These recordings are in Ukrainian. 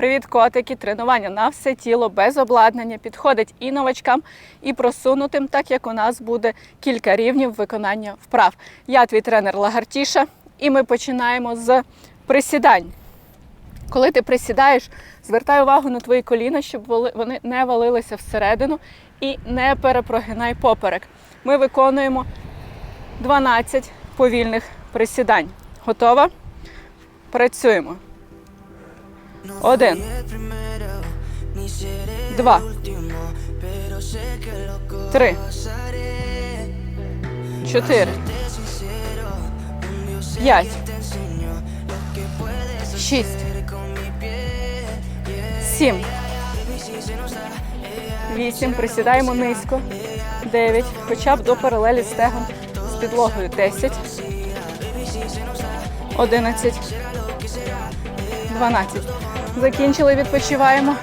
Привіт, котики! Тренування на все тіло без обладнання підходить і новачкам, і просунутим, так як у нас буде кілька рівнів виконання вправ. Я твій тренер Лагартіша, і ми починаємо з присідань. Коли ти присідаєш, звертай увагу на твої коліна, щоб вони не валилися всередину і не перепрогинай поперек. Ми виконуємо 12 повільних присідань. Готова? Працюємо. Один. Два. Три. Чотири. П'ять. Шість. Сім. Вісім. Присідаємо низько. Дев'ять. Хоча б до паралелі стегон з підлогою. Десять. Одинадцять. 12. Закінчили, відпочиваємо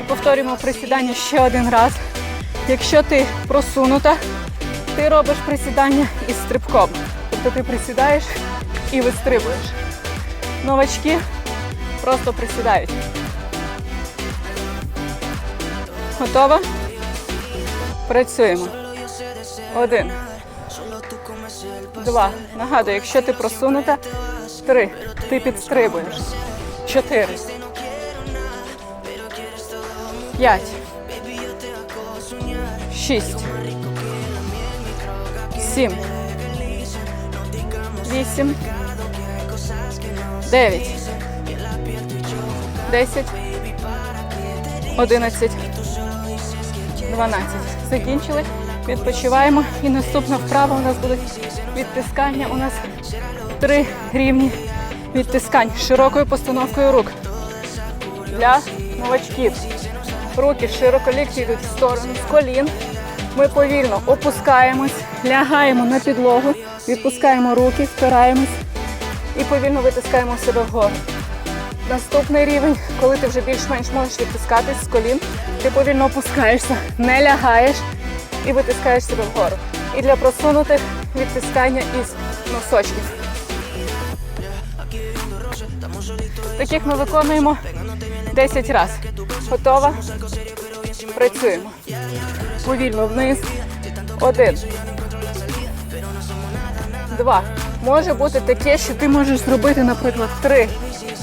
і повторюємо присідання ще один раз. Якщо ти просунута, ти робиш присідання із стрибком. Тобто ти присідаєш і вистрибуєш. Новачки просто присідають. Готова? Працюємо. Один. Два. Нагадую, якщо ти просунута, три. Ти підстрибуєш. Чотири. П'ять. Шість. Сім. Вісім. Дев'ять. Десять. Одинадцять. Дванадцять. Закінчили. Відпочиваємо. І наступна вправа у нас буде відтискання. У нас три рівні відтискань широкою постановкою рук. Для новачків. Руки широко лікті йдуть в сторону з колін. Ми повільно опускаємось, лягаємо на підлогу, відпускаємо руки, спираємось і повільно витискаємо себе вгору. Наступний рівень, коли ти вже більш-менш можеш відтискатись з колін, ти повільно опускаєшся, не лягаєш і витискаєш себе вгору. І для просунутих відтискання із носочків. Таких ми виконуємо 10 разів. Готова? Працюємо. Повільно вниз. Один. Два. Може бути таке, що ти можеш зробити, наприклад, три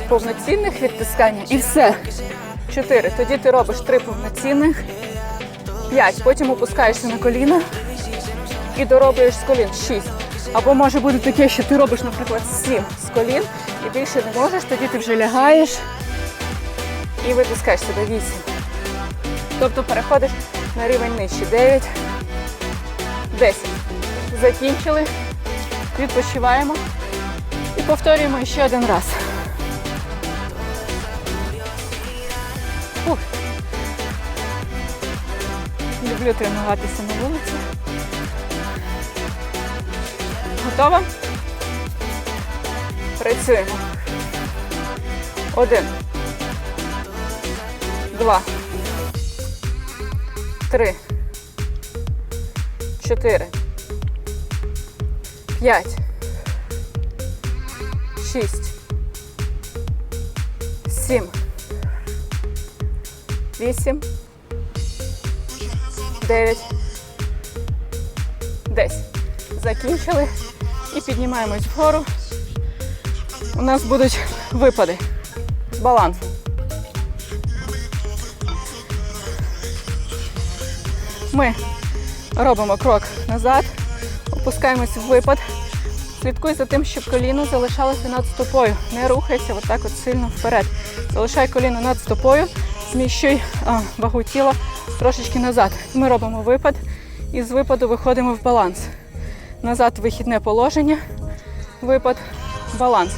повноцінних відтискання і все. Чотири. Тоді ти робиш три повноцінних. П'ять. Потім опускаєшся на коліна і дороблюєш з колін. Шість. Або може бути таке, що ти робиш, наприклад, сім з колін і більше не можеш, тоді ти вже лягаєш і витискаєш себе вісім. Тобто переходиш на рівень нижче. Дев'ять, десять. Закінчили. Відпочиваємо і повторюємо ще один раз. Ух. Люблю тренуватися на вулиці. Готова? Працюємо. Один. Два. Три. Чотири. П'ять. Шість. Сім. Вісім. Дев'ять. Десять. Закінчили. І піднімаємось вгору. У нас будуть випади з Ми робимо крок назад, опускаємось в випад. Слідкуй за тим, щоб коліно залишалося над стопою. Не рухайся отак от сильно вперед. Залишай коліно над стопою, зміщуй а, вагу тіла трошечки назад. Ми робимо випад і з випаду виходимо в баланс. Назад вихідне положення, випад, баланс.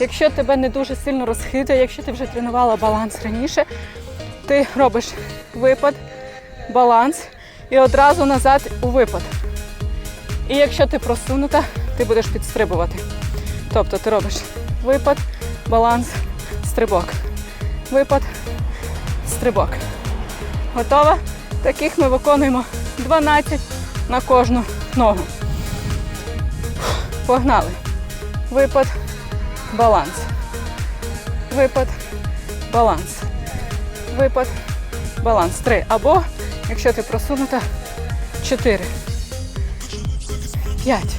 Якщо тебе не дуже сильно розхитує, якщо ти вже тренувала баланс раніше, ти робиш випад, баланс і одразу назад у випад. І якщо ти просунута, ти будеш підстрибувати. Тобто ти робиш випад, баланс, стрибок. Випад, стрибок. Готова? Таких ми виконуємо 12 на кожну ногу. Погнали. Випад, баланс. Випад, баланс. Випад, баланс. Три. Або, якщо ти просунута, чотири. П'ять.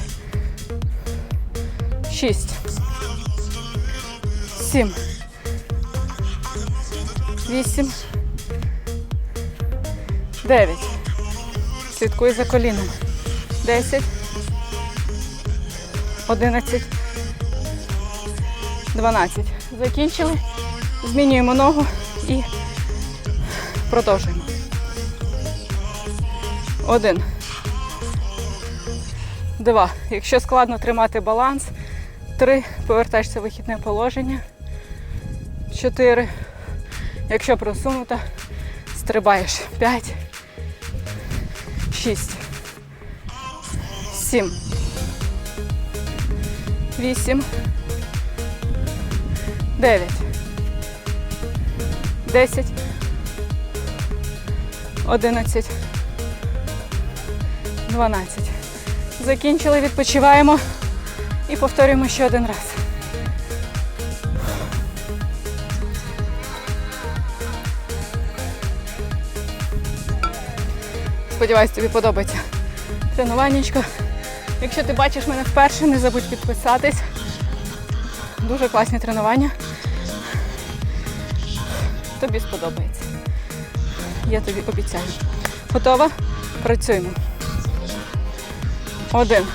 Шість. Сім. Вісім. Дев'ять. Слідкуй за коліном. Десять. Одинадцять. Дванадцять. Закінчили. Змінюємо ногу і продовжуємо. Один. Два. Якщо складно тримати баланс. Три. Повертаєшся в вихідне положення. Чотири. Якщо просунута, стрибаєш. П'ять. Шість. Сім. Вісім. Дев'ять. Десять. Одинадцять. Дванадцять. Закінчили, відпочиваємо і повторюємо ще один раз. Сподіваюсь, тобі подобається тренуваннячко. Якщо ти бачиш мене вперше, не забудь підписатись. Дуже класні тренування. Тобі сподобається. Я тобі обіцяю. Готова? Працюємо. Один.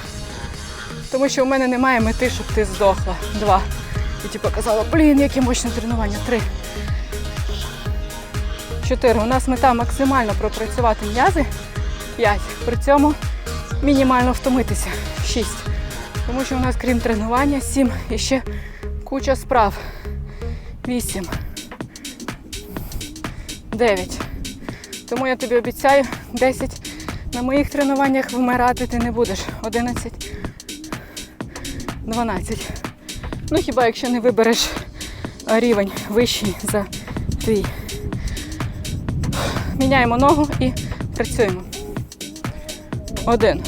Тому що у мене немає мети, щоб ти здохла. Два. І типу казала, блін, яке мощне тренування. Три. Чотири. У нас мета максимально пропрацювати м'язи. П'ять. При цьому мінімально втомитися. Шість. Тому що у нас, крім тренування, сім і ще куча справ. Вісім. Дев'ять. Тому я тобі обіцяю 10. На моїх тренуваннях вмирати ти не будеш. 11. 12. Ну хіба якщо не вибереш рівень вищий за твій. Міняємо ногу і працюємо. Один.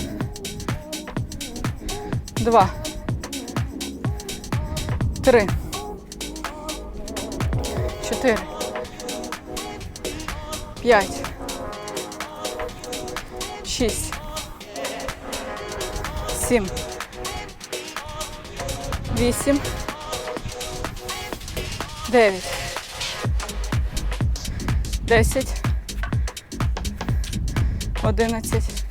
Два. Три. Чотири. П'ять. Шість. Сім. Вісім. Дев'ять. Десять. Одинадцять.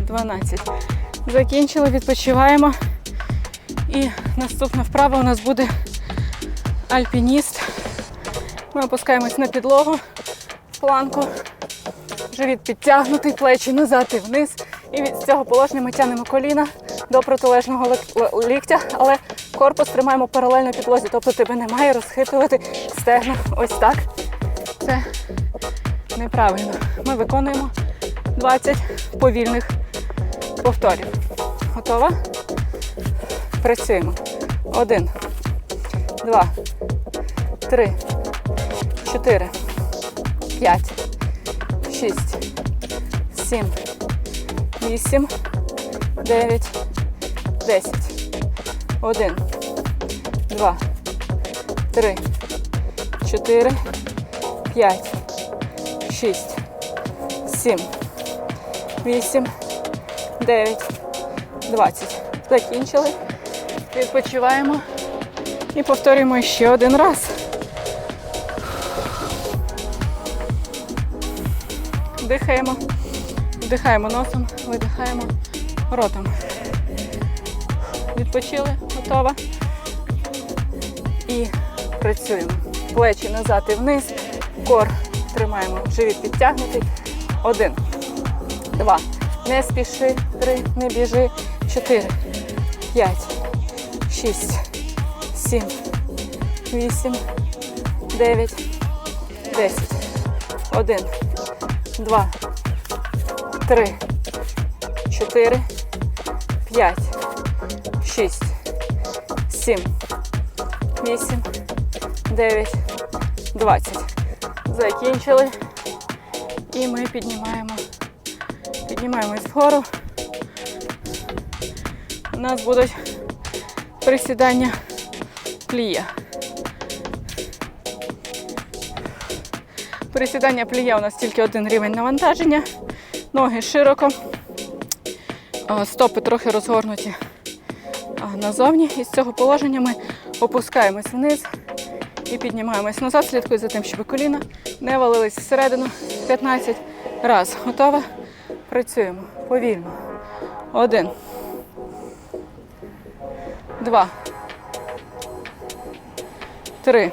Дванадцять. Закінчили, відпочиваємо. І наступна вправа у нас буде альпініст. Ми опускаємось на підлогу, планку. Живіт підтягнутий, плечі назад і вниз. І від цього положення ми тягнемо коліна до протилежного ліктя, але корпус тримаємо паралельно підлозі. Тобто тебе не має розхитувати стегна ось так. Це неправильно. Ми виконуємо 20 повільних повторів. Готова? Працюємо. Один, два, три, чотири, п'ять, шість, сім, вісім, дев'ять, десять. Один, два, три, чотири, п'ять, шість, сім, вісім, дев'ять, двадцять. Закінчили. Відпочиваємо і повторюємо ще один раз. Дихаємо, вдихаємо носом, видихаємо ротом. Відпочили, готова. І працюємо. Плечі назад і вниз. Кор тримаємо. Живіт підтягнутий. Один, два. Не спіши. Три. Не біжи. Чотири. П'ять. Шість. Сім. Вісім. Дев'ять. Десять. Один. Два. Три. Чотири. П'ять. Шість. Сім. Вісім. Дев'ять. Двадцять. Закінчили. І ми піднімаємо. Піднімаємось вгору. У нас будуть присідання плія. Присідання пліє у нас тільки один рівень навантаження. Ноги широко. Стопи трохи розгорнуті назовні. І з цього положення ми опускаємось вниз і піднімаємось назад. Слідкуй за тим, щоб коліна не валились всередину 15 раз. Готова? Працюємо повільно. Один. Два. Три.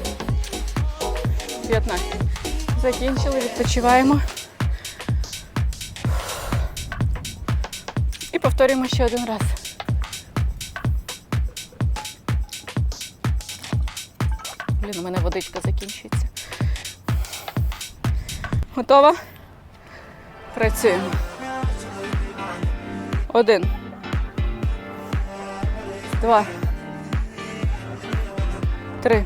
15. Закінчили, відпочиваємо. І повторюємо ще один раз. Блін, у мене водичка закінчується. Готова? Працюємо. Один. Два. Три.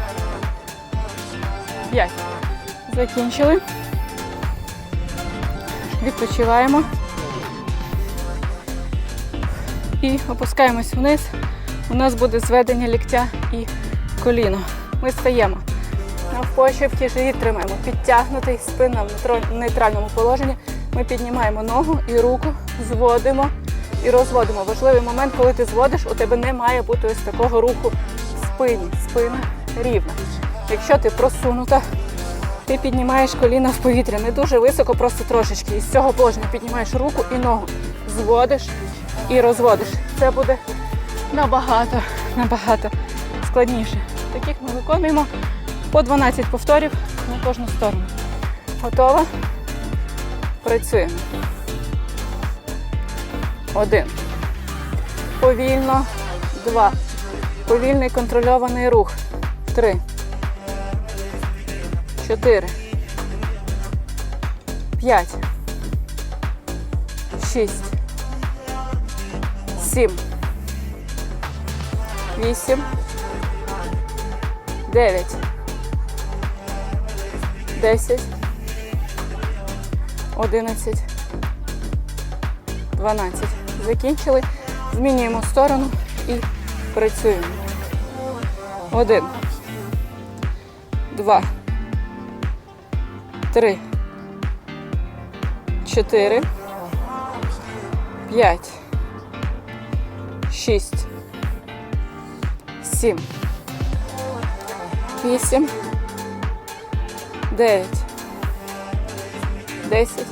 П'ять. Закінчили. Відпочиваємо. І опускаємось вниз. У нас буде зведення ліктя і коліно. Ми стаємо. Навпочепки живіт тримаємо. Підтягнутий, спина в нейтральному положенні. Ми піднімаємо ногу і руку, зводимо і розводимо. Важливий момент, коли ти зводиш, у тебе не має бути ось такого руху в спині. Спина рівна. Якщо ти просунута, ти піднімаєш коліна в повітря не дуже високо, просто трошечки. І з цього положення піднімаєш руку і ногу, зводиш і розводиш. Це буде набагато, набагато складніше. Таких ми виконуємо по 12 повторів на кожну сторону. Готова? Працюємо. Один. Повільно. Два. Повільний контрольований рух. Три. Чотири. П'ять. Шість. Сім. Вісім. Дев'ять. Десять. Одинадцять. Дванадцять. Закінчили. Змінюємо сторону і працюємо. Один. Два. Три. Чотири. П'ять. Шість. Сім. Вісім. Дев'ять. Десять.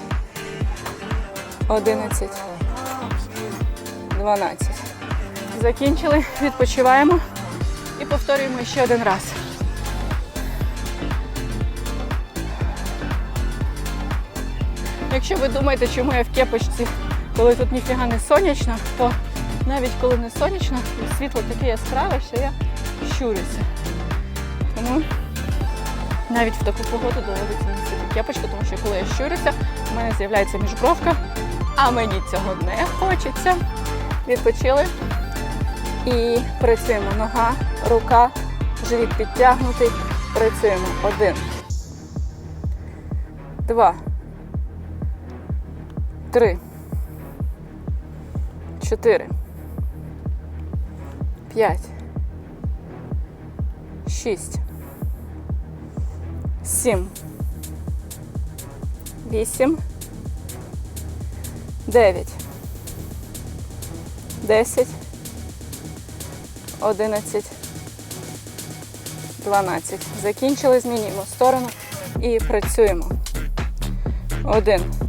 Одинадцять. Дванадцять. Закінчили. Відпочиваємо і повторюємо ще один раз. Якщо ви думаєте, чому я в кепочці, коли тут ніфіга не сонячно, то навіть коли не сонячно, світло таке яскраве, що я щурюся. Тому навіть в таку погоду доводиться носити кепочку, тому що коли я щурюся, у мене з'являється міжбровка, а мені цього не хочеться. Відпочили. І працюємо. Нога, рука, живіт підтягнутий. Працюємо. Один. Два. Три. Чотири. П'ять. Шість. Сім. Вісім. Дев'ять. Десять. Одинадцять. 12. Закінчили, змінюємо сторону і працюємо. Один.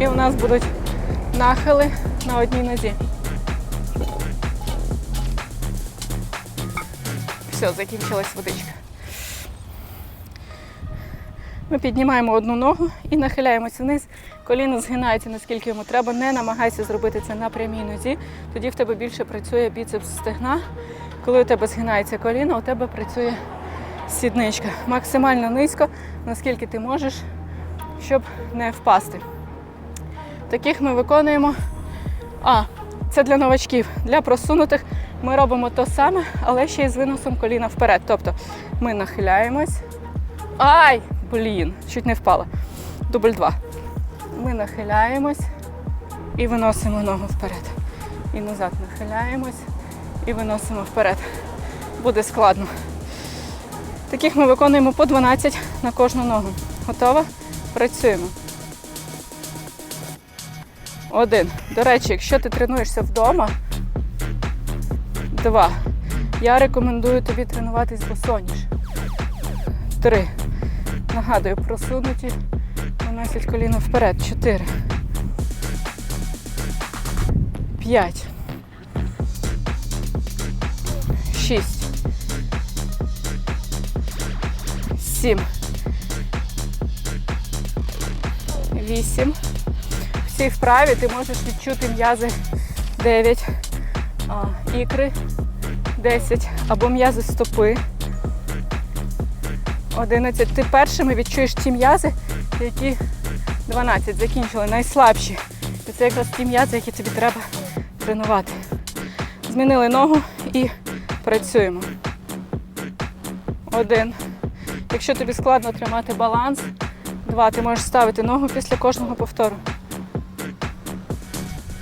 І у нас будуть нахили на одній нозі. Все, закінчилась водичка. Ми піднімаємо одну ногу і нахиляємося вниз. Коліно згинається наскільки йому треба. Не намагайся зробити це на прямій нозі. Тоді в тебе більше працює біцепс стегна. Коли у тебе згинається коліно, у тебе працює сідничка. Максимально низько, наскільки ти можеш, щоб не впасти. Таких ми виконуємо. А, це для новачків. Для просунутих ми робимо то саме, але ще й з виносом коліна вперед. Тобто ми нахиляємось. Ай! Блін, чуть не впала. Дубль два. Ми нахиляємось і виносимо ногу вперед. І назад нахиляємось і виносимо вперед. Буде складно. Таких ми виконуємо по 12 на кожну ногу. Готова? Працюємо. Один. До речі, якщо ти тренуєшся вдома, два. Я рекомендую тобі тренуватись босоніж. Три. Нагадую, просунуті. Виносять коліно вперед. Чотири. П'ять. Шість. Сім. Вісім. Цій вправі ти можеш відчути м'язи 9, а, ікри 10 або м'язи стопи. 11. Ти першими відчуєш ті м'язи, які 12 закінчили, найслабші. І це якраз ті м'язи, які тобі треба тренувати. Змінили ногу і працюємо. Один. Якщо тобі складно тримати баланс, два. Ти можеш ставити ногу після кожного повтору.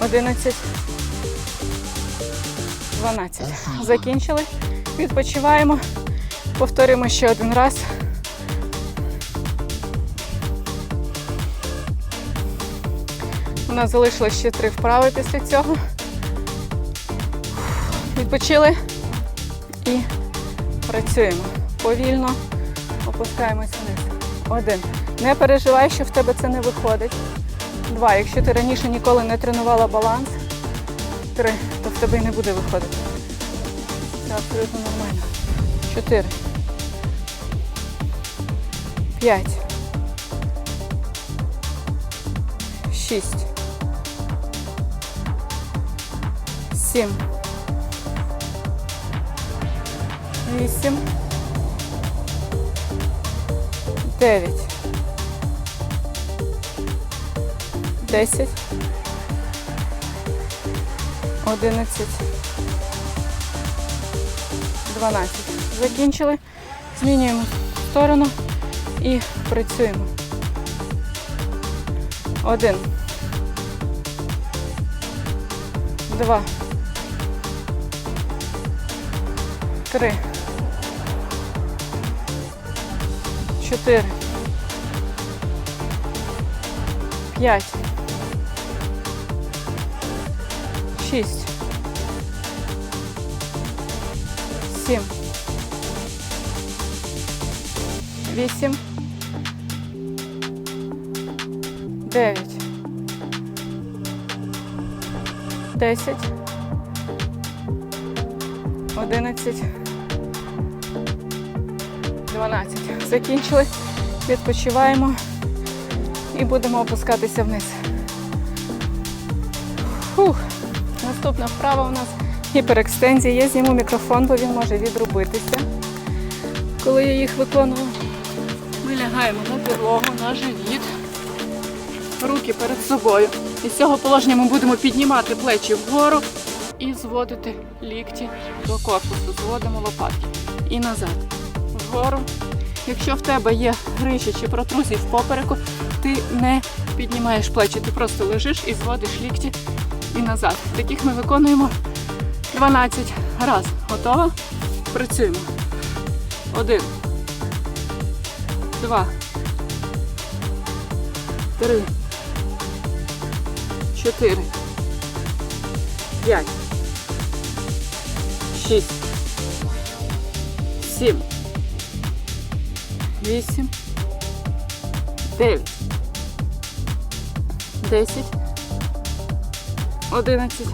Одинадцять. Дванадцять. Закінчили. Відпочиваємо. Повторюємо ще один раз. У нас залишилось ще три вправи після цього. Відпочили і працюємо. Повільно опускаємось вниз. Один. Не переживай, що в тебе це не виходить. Два. Якщо ти раніше ніколи не тренувала баланс. Три. То в тебе і не буде виходити. Це абсолютно нормально. Чотири. П'ять. Шість. Сім. Вісім. Дев'ять. Десять. Одинадцять. Дванадцять. Закінчили. Змінюємо сторону і працюємо. Один. Два. Три. Чотири. П'ять. Шість. Сім. Вісім. Дев'ять. Десять. 11, 12. Закінчили. Відпочиваємо і будемо опускатися вниз. Фух. Наступна вправа у нас гіперекстензія. Я зніму мікрофон, бо він може відробитися. Коли я їх виконую, ми лягаємо на підлогу, на живіт, руки перед собою. І з цього положення ми будемо піднімати плечі вгору і зводити лікті до корпусу. Зводимо лопатки. І назад. Вгору. Якщо в тебе є грижі чи протрузії в попереку, ти не піднімаєш плечі, ти просто лежиш і зводиш лікті і назад. Таких ми виконуємо 12 раз. Готова? Працюємо. Один. Два. Три. Чотири. П'ять. Шість. Сім. Вісім. Дев'ять. Десять. Одинадцять.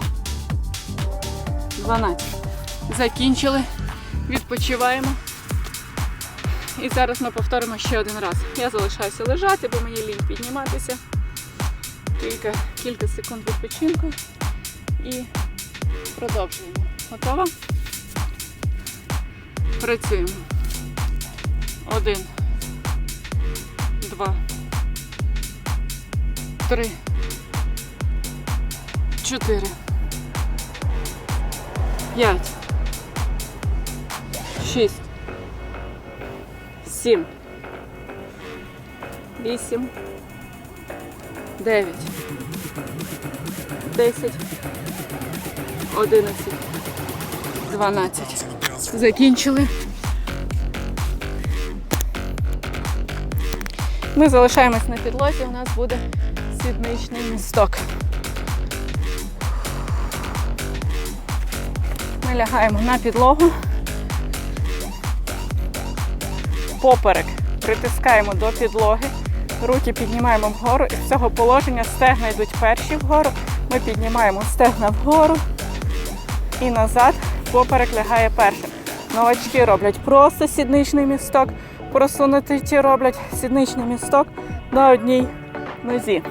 Дванадцять. Закінчили. Відпочиваємо. І зараз ми повторимо ще один раз. Я залишаюся лежати, бо мені лінь підніматися. Кілька, кілька секунд відпочинку і продовжуємо. Готова? Працюємо. Один. Два. Три. Чотири. П'ять. Шість. Сім. Вісім. Дев'ять. Десять. Одинадцять. Дванадцять. Закінчили. Ми залишаємось на підлозі, у нас буде сідничний місток. Лягаємо на підлогу. Поперек притискаємо до підлоги, руки піднімаємо вгору і з цього положення стегна йдуть перші вгору. Ми піднімаємо стегна вгору і назад. Поперек лягає першим. Новачки роблять просто сідничний місток. Просунуті ті роблять сідничний місток на одній нозі.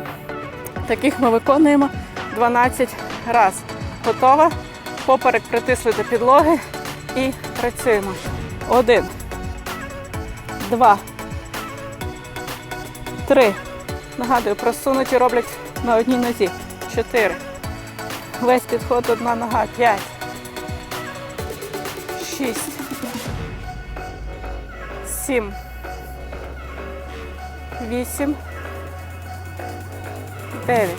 Таких ми виконуємо 12 разів. Готова? Поперек притисли до підлоги і працюємо. Один. Два. Три. Нагадую, просунуті роблять на одній нозі. Чотири. Весь підход одна нога. П'ять. Шість. Сім. Вісім. Дев'ять.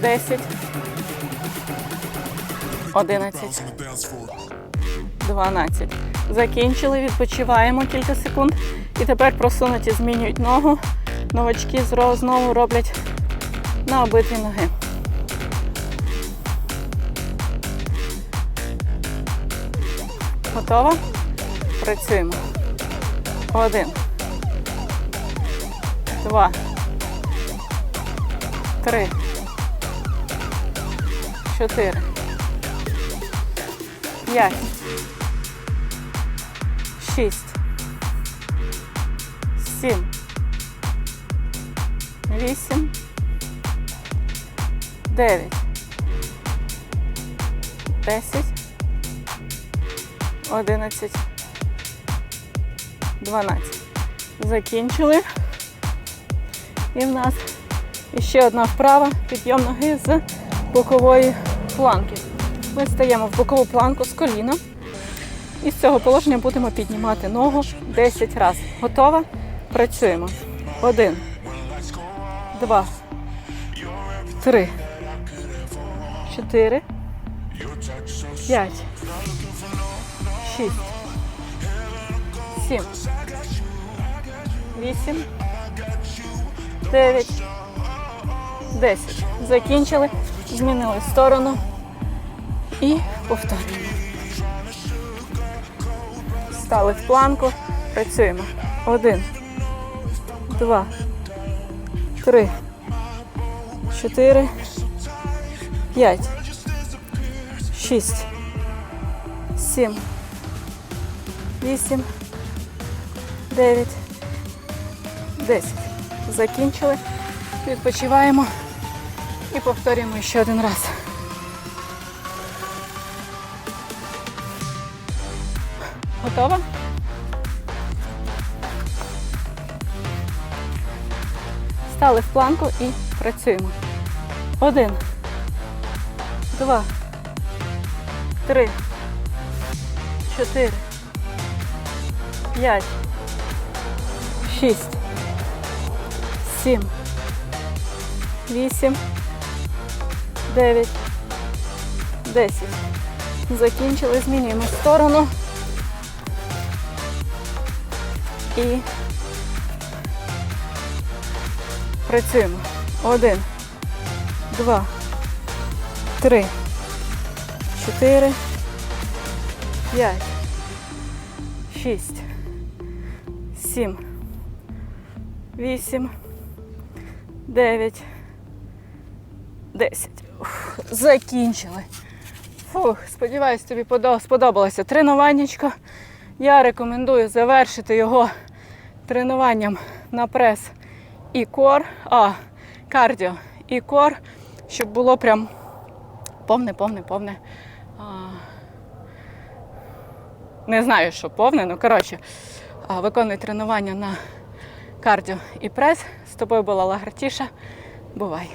Десять. Одинадцять. 12. Закінчили, відпочиваємо кілька секунд. І тепер просунуті змінюють ногу. Новачки знову роблять на обидві ноги. Готова? Працюємо. Один. Два. Три. Чотири. П'ять. Шість. Сім. Вісім. Дев'ять. Десять. Одинадцять. Дванадцять. Закінчили. І в нас ще одна вправа. Підйом ноги з бокової планки. Ми стаємо в бокову планку з коліном. І з цього положення будемо піднімати ногу 10 разів. Готова? Працюємо. Один, два, три, чотири, п'ять, шість, сім, вісім, дев'ять, десять. Закінчили. Змінили сторону. І повторюємо. Стали в планку. Працюємо. Один, два, три, чотири, п'ять, шість, сім, вісім, дев'ять, десять. Закінчили. Відпочиваємо і повторюємо ще один раз. Готова? Стали в планку і працюємо. Один, два, три, чотири, п'ять, шість, сім, вісім, дев'ять, десять. Закінчили, змінюємо сторону. І працюємо. Один, два, три, чотири, п'ять, шість, сім, вісім, дев'ять, десять. Закінчили. Фух, сподіваюсь, тобі подо- сподобалося тренуваннячко. Я рекомендую завершити його тренуванням на прес і кор, а кардіо і кор, щоб було прям повне, повне, повне. А, не знаю, що повне, ну коротше, виконуй тренування на кардіо і прес. З тобою була Лагартіша. Бувай!